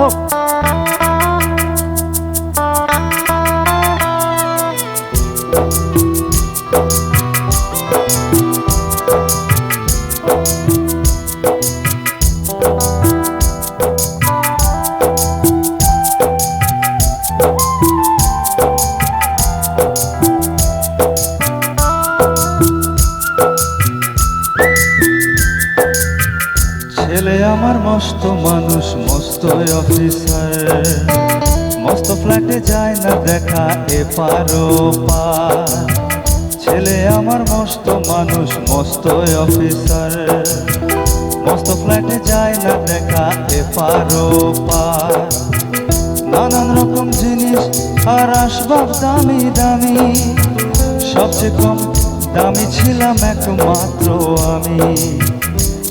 হোক ছেলে আমার মস্ত মানুষ, মস্ত অফিসার মস্ত ফ্ল্যাটে যায় না দেখা এ পারো পার ছেলে আমার মস্ত মানুষ, মস্ত অফিসার মস্ত ফ্ল্যাটে যায় না দেখা এ পারো পার নানান রকম জিনিস আর আসবাব দামি দামি। সবচেয়ে কম দামি ছিলাম একমাত্র আমি।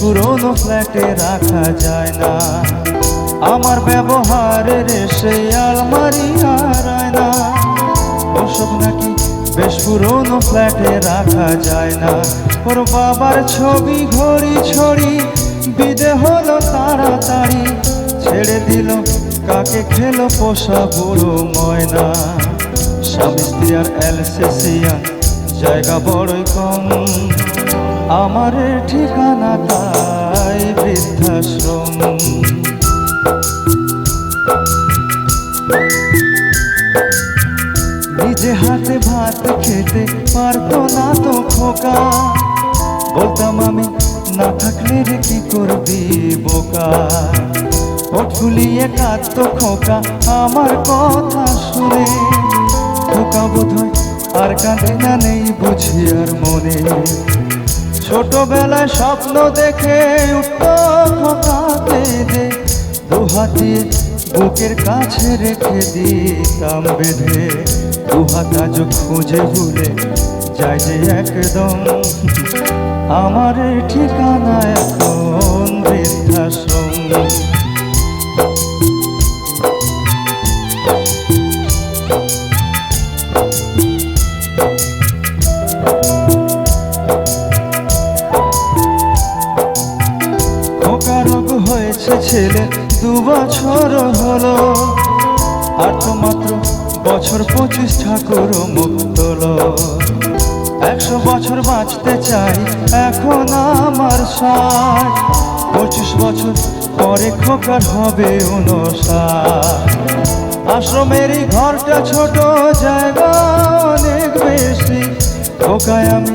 পুরনো ফ্ল্যাটে রাখা যায় না। আমার ব্যবহারের সেই আলমারি আর আয়না। ওসব নাকি বেশ পুরনো ফ্ল্যাটে রাখা যায় না। ওর বাবার ছবি ঘড়ি ছড়ি বিদে হলো তাড়াতাড়ি। ছেড়ে দিল, কাকে খেলো পোষা বুড়ো ময়না। স্বামী স্ত্রী আর জায়গা বড়ই কম। আমার ঠিকানা তাই বৃদ্ধাশ্রম। নিজে হাতে ভাত খেতে পারতো না তো খোকা। বলতাম আমি, না থাকলে রে কি করবি বোকা? ওঠ ফুলিয়ে কাঁদতো খোকা আমার কথা শুনে। খোকা বোধ আর কাঁদে না নেই বুঝি আর মনে। ছোটবেলায় স্বপ্ন দেখে উঠত খোকাতে দে দু হাত দিয়ে বুকের কাছে রেখে দিতাম বেঁধে। দু হাত আজ খুঁজে ভুলে যাই যে একদম আমার ঠিকানা এখন। ছেলে দু বছর হলো। আর তো মাত্র বছর পঁচিশ ঠাকুর মুক্তল একশো বছর বাঁচতে চাই এখন আমার ষাট পঁচিশ বছর পরে খোকার হবে উনষাট আশ্রমের এই ঘরটা ছোট জায়গা অনেক বেশি। খোকায় আমি